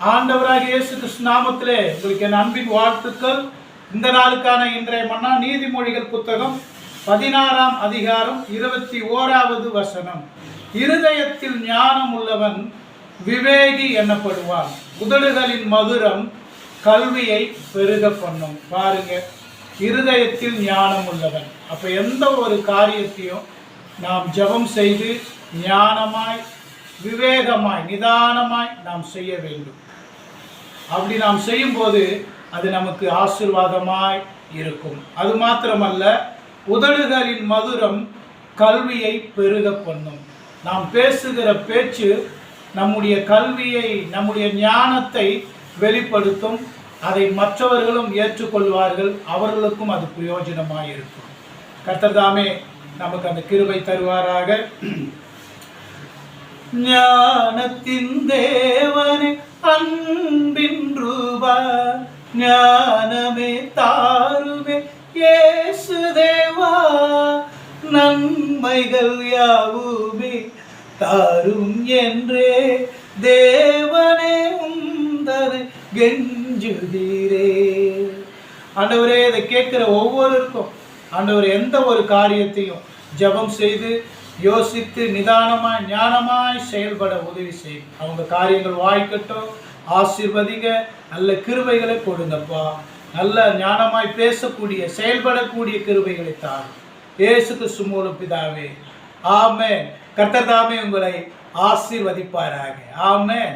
ஆண்டவராக இயேசு கிருஷ்ணாமத்திலே உங்களுக்கு என் அன்பின் வாழ்த்துக்கள். இந்த நாளுக்கான இன்றைய மன்னா நீதிமொழிகள் புத்தகம் பதினாறாம் அதிகாரம் இருபத்தி ஓராவது வசனம். இருதயத்தில் ஞானம் உள்ளவன் விவேகி எனப்படுவான் உதடுகளின் மதுரம் கல்வியை பெருக பண்ணும். பாருங்க இருதயத்தில் ஞானம் உள்ளவன். அப்போ எந்த ஒரு காரியத்தையும் நாம் ஜெபம் செய்து ஞானமாய் விவேகமாய் நிதானமாய் நாம் செய்ய வேண்டும். அப்படி நாம் செய்யும்போது அது நமக்கு ஆசீர்வாதமாய் இருக்கும். அது மாத்திரமல்ல உதடுகளின் மதுரம் கல்வியை பெருக பண்ணும். நாம் பேசுகிற பேச்சு நம்முடைய கல்வியை நம்முடைய ஞானத்தை வெளிப்படுத்தும். அதை மற்றவர்களும் ஏற்றுக்கொள்வார்கள். அவர்களுக்கும் அது பிரயோஜனமாக இருக்கும். கர்த்தர்தாமே நமக்கு அந்த கிருபை தருவாராக. ஞானத்தின் தே ஞானமே தாருமே இயேசு தேவா. நன்மைகள் யாவுமே தாரும் என்றே. தேவனே உந்தனை கெஞ்சுதீரே ஆண்டவரே இதை கேட்கிற ஒவ்வொருவருக்கும் ஆண்டவர் எந்த ஒரு காரியத்தையும் ஜெபம் செய்து யோசித்து நிதானமாய் ஞானமாய் செயல்பட உதவி செய்யும். அவங்க காரியங்கள் வாய்க்கட்டும் ஆசிர்வதிங்க நல்ல கிருபைகளை கொடுங்கப்பா. நல்ல ஞானமாய் பேசக்கூடிய செயல்படக்கூடிய கிருபைகளை தான் இயேசு கிறிஸ்து மூலம் பிதாவே. ஆமே கர்த்தர் தாமே உங்களை ஆசீர்வதிப்பாராக. ஆமென்.